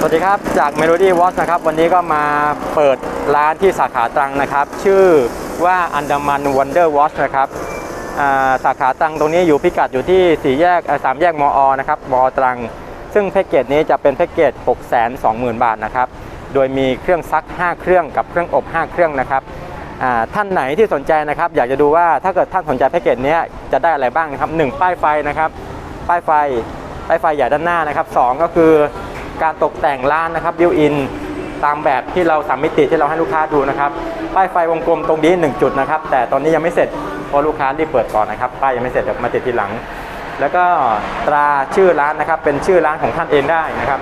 สวัสดีครับ จาก Melody Watch นะครับ วันนี้ก็มาเปิดร้านที่สาขาตรังนะครับ ชื่อว่า Andaman Wonder Watch นะครับาสาขาตรังตรงนี้อยู่พิกัดอยู่ที่สี่แยกสามแยกมอ นะครับมอตรัง ซึ่งแพ็กเกจนี้จะเป็นแพ็กเกจ 620,000 บาทนะครับ โดยมีเครื่องซัก 5 เครื่องกับเครื่องอบ 5 เครื่องนะครับท่านไหนที่สนใจนะครับ อยากจะดูว่าถ้าเกิดท่านสนใจแพ็กเกจนี้จะได้อะไรบ้างนะครับหนึ่งป้ายไฟนะครับ ป้ายไฟ ป้ายไฟใหญ่ด้านหน้านะครับสองก็คือ การตกแต่งร้านนะครับบิวอินตามแบบที่เราสามมิติที่เราให้ลูกค้าดูนะครับป้ายไฟวงกลมตรงนี้ 1 จุดนะครับ แต่ตอนนี้ยังไม่เสร็จเพราะลูกค้ารีบเปิดก่อนนะครับป้ายยังไม่เสร็จเดี๋ยวมาติดทีหลัง แล้วก็ตราชื่อร้านนะครับ เป็นชื่อร้านของท่านเองได้นะครับ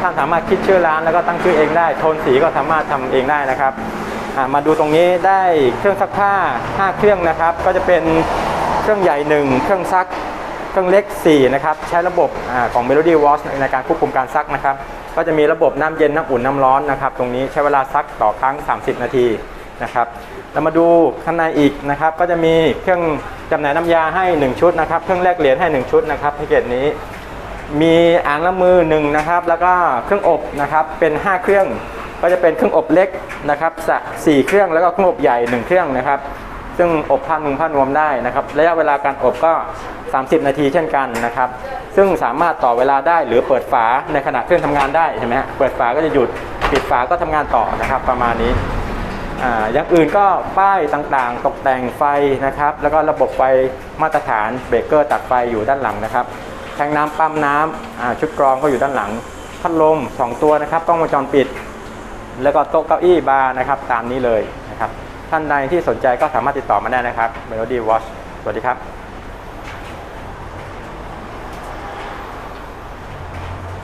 ท่านสามารถคิดชื่อร้านแล้วก็ตั้งชื่อเองได้ โทนสีก็สามารถทำเองได้นะครับมาดูตรงนี้ได้เครื่องซักผ้า 5 เครื่องนะครับ ก็จะเป็นเครื่องใหญ่ 1 เครื่องซัก รื่องเล็ก 4 นะครับ ใช้ระบบอของ Melody Wash ในการควบคุมการซักนะครับ ก็จะมีระบบน้ำเย็น น้ำอุ่น น้ำร้อนนะครับ ตรงนี้ใช้เวลาซักต่อครั้ง 30 นาทีนะครับ เรามาดูข้างในอีกนะครับ ก็จะมีเครื่องจำหน่ายน้ำยาให้ 1 ชุดนะครับ เครื่องแลกเหรียญให้ 1 ชุดนะครับแพ็กเกจนี้ มีอ่างล้างมือหนึ่งนะครับ แล้วก็เครื่องอบนะครับ เป็น 5 เครื่อง ก็จะเป็นเครื่องอบเล็กนะครับสี่เครื่อง แล้วก็เครื่องอบใหญ่ 1 เครื่องนะครับ ซึ่งอบผ้านุงผ้านวมได้นะครับ ระยะเวลาการอบก็ 30 นาทีเช่นกันนะครับ ซึ่งสามารถต่อเวลาได้หรือเปิดฝาในขณะเครื่องทำงานได้ใช่ไหมฮะเปิดฝาก็จะหยุดปิดฝาก็ทำงานต่อนะครับ ประมาณนี้อ่าอย่างอื่นก็ป้ายต่างๆ ตกแต่งไฟนะครับ แล้วก็ระบบไฟมาตรฐานเบรกเกอร์ตัดไฟอยู่ด้านหลังนะครับแทงน้ำปั๊มน้ำอ่าชุดกรองก็อยู่ด้านหลัง พัดลม 2 ตัวนะครับต้องวงจรปิด แล้วก็โต๊ะเก้าอี้บาร์นะครับ ตามนี้เลยนะครับ ท่านใดที่สนใจก็สามารถติดต่อมาได้นะครับ Melody Watch สวัสดีครับ